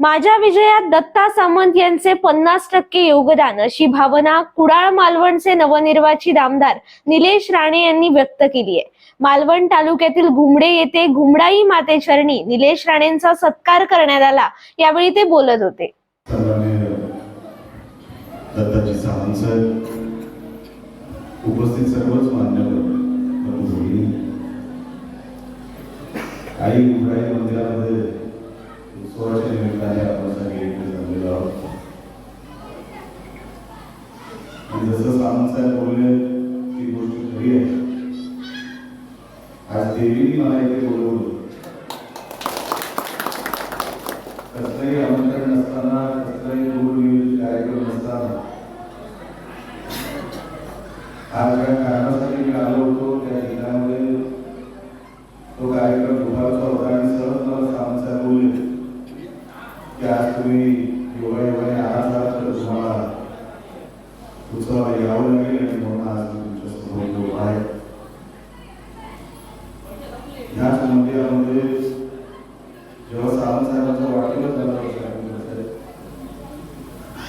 माझ्या विजयात दत्ता सामंत यांचे पन्नास टक्के योगदान अशी भावना कुडाळ मालवणचे नवनिर्वाचित आमदार निलेश राणे यांनी व्यक्त केली आहे मालवण तालुक्यातील घुमडे येथे घुमडाई माते चरणी निलेश राणेंचा सत्कार करण्यात आला यावेळी ते बोलत होते. उपस्थित सर्वच मान्यवर आई मंदिरामध्ये उत्सवाच्या निमित्ताने आपण सगळे इकडे जमलेलो आहोत आणि जसं सावंत साहेब बोलले ती गोष्ट खरी आहे आज देवीने मला इथे बोलवलं कसलंही आमंत्रण नसताना कसलाही दूर कार्यक्रम नसताना आज ज्या कारणासाठी मंदिरामध्ये जेव्हा सावंत साहेबांचा वाढदिवस झाला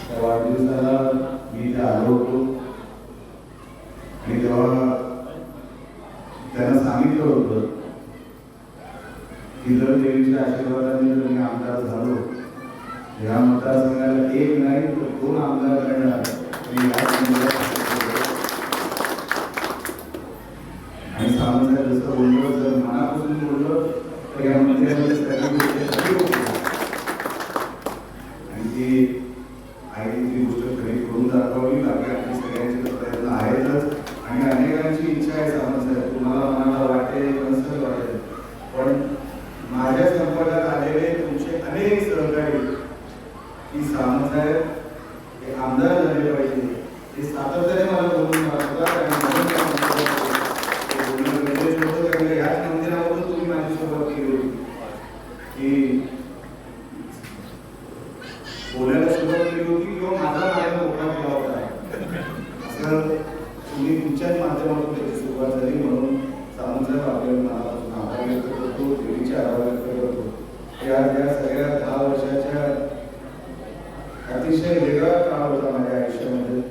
त्या वाढदिवसाला मी आलो होतो. आणि तेव्हा त्यांना सांगितलं होतं की जर देवीच्या आशीर्वादाने जर मी आमदार झालो या मतदारसंघाला एक नाही तर दोन आमदार करणार मी याच मंदिरात आणि सावंत जसं बोललो जर मनापासून बोललो तर या मंदिरामध्ये सगळ्या गोष्टी आणि ती आईने ती गोष्ट खरी करून दाखवावी बाकी आपली सगळ्यांचे प्रयत्न आहेतच. आणि अनेकांची इच्छा आहे सावंत साहेब तुम्हाला मनाला वाटेल नसेल वाटेल. पण माझ्या संपर्कात आलेले तुमचे अनेक सहकारी की सावंत साहेब हे आमदार झाले पाहिजे. हे सातत्याने मला बोलून दाखवतात आणि म्हणून त्या मंदिरात ते बोलणं गरजेचं होतं कारण का ह्याच मंदिरामधून तुम्ही माझी सुरुवात केली होती की बोलायला सुरुवात केली होती किंवा माझा माझ्या मोठा केला होता. असं तुम्ही तुमच्याच माध्यमातून त्याची सुरुवात झाली म्हणून सावंतसाहेब आपल्या मनापासून आभार व्यक्त करतो देवीचे आभार व्यक्त करतो. या सगळ्या दहा वर्षाच्या अतिशय वेगळा काळ होता माझ्या आयुष्यामध्ये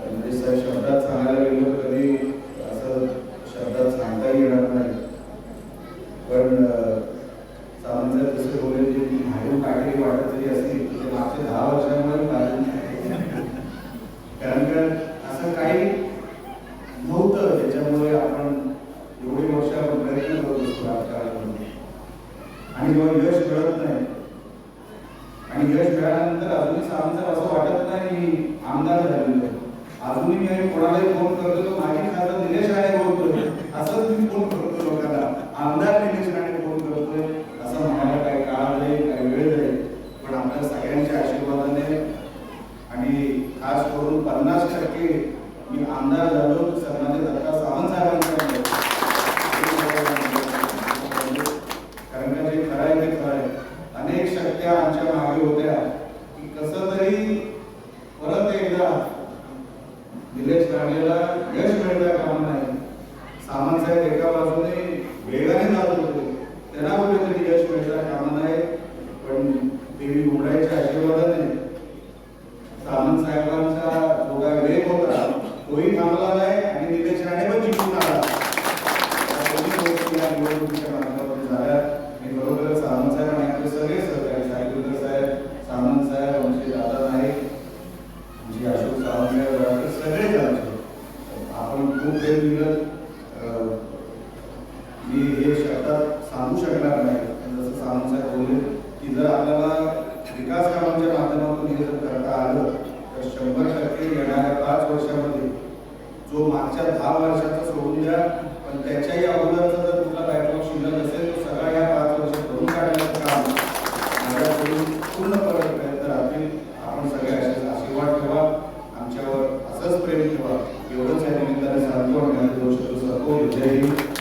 म्हणजे स- शब्दात सांगायला गेलो तर कधी असं शब्दात सांगता येणार नाही पण अं, सावंतसाहेब जसे बोलले जे ती भाऊ काढली वाटत जरी असली ते मागच्या दहा वर्षांमध्ये काढली कारण का असं काही नव्हतं त्याच्यामुळे आपण एवढी वर्ष आपण प्रयत्न करत असतो राजकारणामध्ये किंवा यश मिळत नाही. आणि यश मिळाल्यानंतर अजूनही सावंतसाहेब असं वाटत नाही आमदार झालेलो अजूनही मी कोणालाही फोन करतो तो माझी खासदार निलेश राणे बोलतोय असंच मी फोन करतो लोकांना. आमदार निलेश राणे फोन करतोय असं म्हणायला काय काळ जाईल काही वेळ जाईल पण आपल्या सगळ्यांच्या आशीर्वादाने आणि खास करून पन्नास टक्के मी आमदार झालो तर दत्ता सावंत साहेबांच्या कारण का जे खरं आहे ते खरं आहे अनेक शक्त्या आमच्या मागे होत्या की कसं तरी परत एकदा निलेश राणेला यश मिळता कामा नाही सामंत साहेब एका बाजूने वेगाने जात होते त्यांना कुठेतरी यश मिळता कामा नाही पण देवी घोडाईच्या आशीर्वादाने सामंत साहेबांचा जो काय वेग होता तोही थांबला नाही आणि निलेश राणे पण जिंकून आला या दोन्ही गोष्टी या निवडणुकीच्या माध्यमातून झाल्या आणि बरोबरच सावंत साहेब आणि आपले सगळे सहकारी साहित्य साहेब सामंत साहेब आमचे दादा नाईक आमचे अशोक सावंत साहेब डॉक्टर सगळेच आमचे आपण खूप वेळ दिलं अं, मी हे शब्दात सांगू शकणार नाही पण जसं सावंत साहेब बोलले की विकास कामांच्या माध्यमातून हे जर करता आलं तर शंभर टक्के येणाऱ्या पाच वर्षामध्ये जो मागच्या दहा वर्षाचा सोडून द्या पण त्याच्याही अगोदरचा जर कुठला बॅकलॉग शिल्लक असेल तो सगळा या पाच वर्ष भरून काढण्याचं काम माझ्याकडून पूर्णपणे प्रयत्न राहतील. आपण सगळे असे आशीर्वाद ठेवा. आमच्यावर असंच प्रेम ठेवा. एवढंच या निमित्ताने सांगतो आणि दोन शब्द सांगतो. जय हिंद.